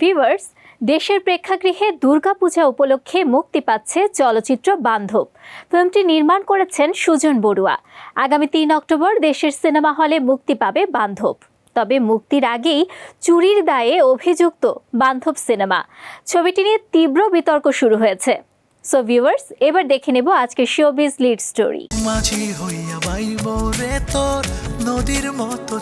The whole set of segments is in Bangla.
ভিউয়ার্স দেশের প্রেক্ষাগৃহে দুর্গাপূজা উপলক্ষে মুক্তি পাচ্ছে চলচ্চিত্র বান্ধব। ফিল্মটি নির্মাণ করেছেন সুজন বড়ুয়া। আগামী তিন অক্টোবর দেশের সিনেমা হলে মুক্তি পাবে বান্ধব। তবে মুক্তির আগেই চুরির দায়ে অভিযুক্ত বান্ধব সিনেমা। ছবিটি নিয়ে তীব্র বিতর্ক শুরু হয়েছে। সো ভিউয়ার্স এবার দেখে নেব আজকের শোবিজ লিড স্টোরি মাঝি হইয়া বাইব রে তোর নদীর মতো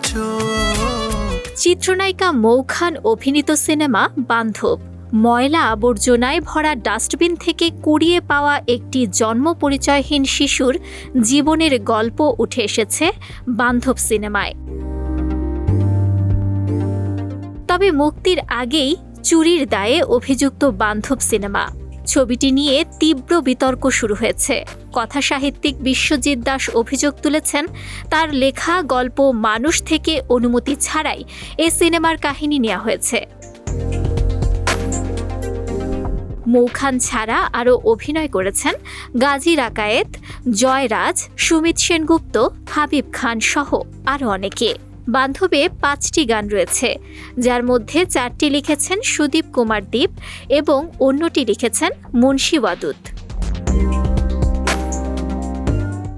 চিত্রনায়িকা মৌখান অভিনীত সিনেমা বান্ধব। ময়লা আবর্জনায় ভরা ডাস্টবিন থেকে কুড়িয়ে পাওয়া একটি জন্ম পরিচয়হীন শিশুর জীবনের গল্প উঠে এসেছে বান্ধব সিনেমায়। তবে মুক্তির আগেই চুরির দায়ে অভিযুক্ত বান্ধব সিনেমা। ছবিটি নিয়ে তীব্র বিতর্ক শুরু হয়েছে। কথা সাহিত্যিক বিশ্বজিৎ দাস অভিযোগ তুলেছেন, তার লেখা, গল্প মানুষ থেকে অনুমতি ছাড়াই এ সিনেমার কাহিনী নেওয়া হয়েছে। মৌখান ছাড়া আরও অভিনয় করেছেন গাজী রাকায়েত, জয়রাজ, সুমিত সেনগুপ্ত, হাবিব খান সহ আরও অনেকে। বান্ধবে পাঁচটি গান রয়েছে, যার মধ্যে চারটি লিখেছেন সুদীপ কুমার দীপ এবং অন্যটি লিখেছেন মুন্সি ওয়াদুদ।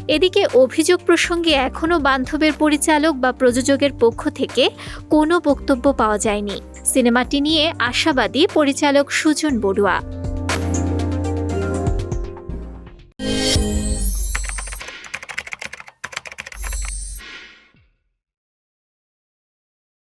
এদিকে অভিযোগ প্রসঙ্গে এখনও বান্ধবের পরিচালক বা প্রযোজকের পক্ষ থেকে কোনো বক্তব্য পাওয়া যায়নি। সিনেমাটি নিয়ে আশাবাদী পরিচালক সুজন বড়ুয়া।